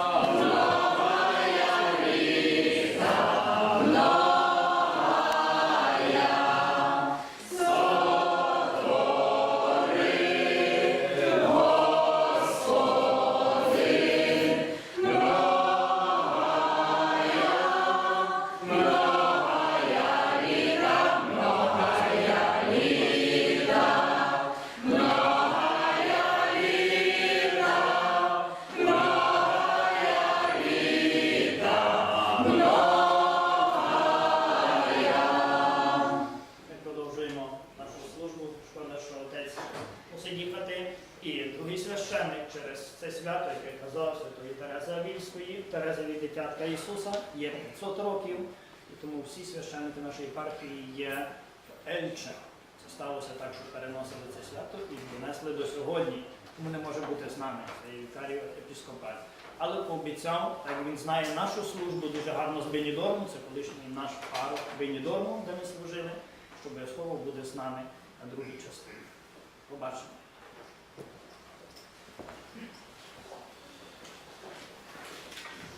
Ми мусить їхати. І другий священник через це свято, яке казав Святої Терези Авільської, Терезові дитятка Ісуса, є 500 років, і тому всі священники нашої партії є Ельче. Це сталося так, що переносили це свято і донесли до сьогодні. Тому не може бути з нами цей вікарій епіскопат. Але пообіцяв, так він знає нашу службу дуже гарно з Бенідорму, це колишній наш парок Бенідорму, де ми служили, що обов'язково буде з нами на другій частині. baixo.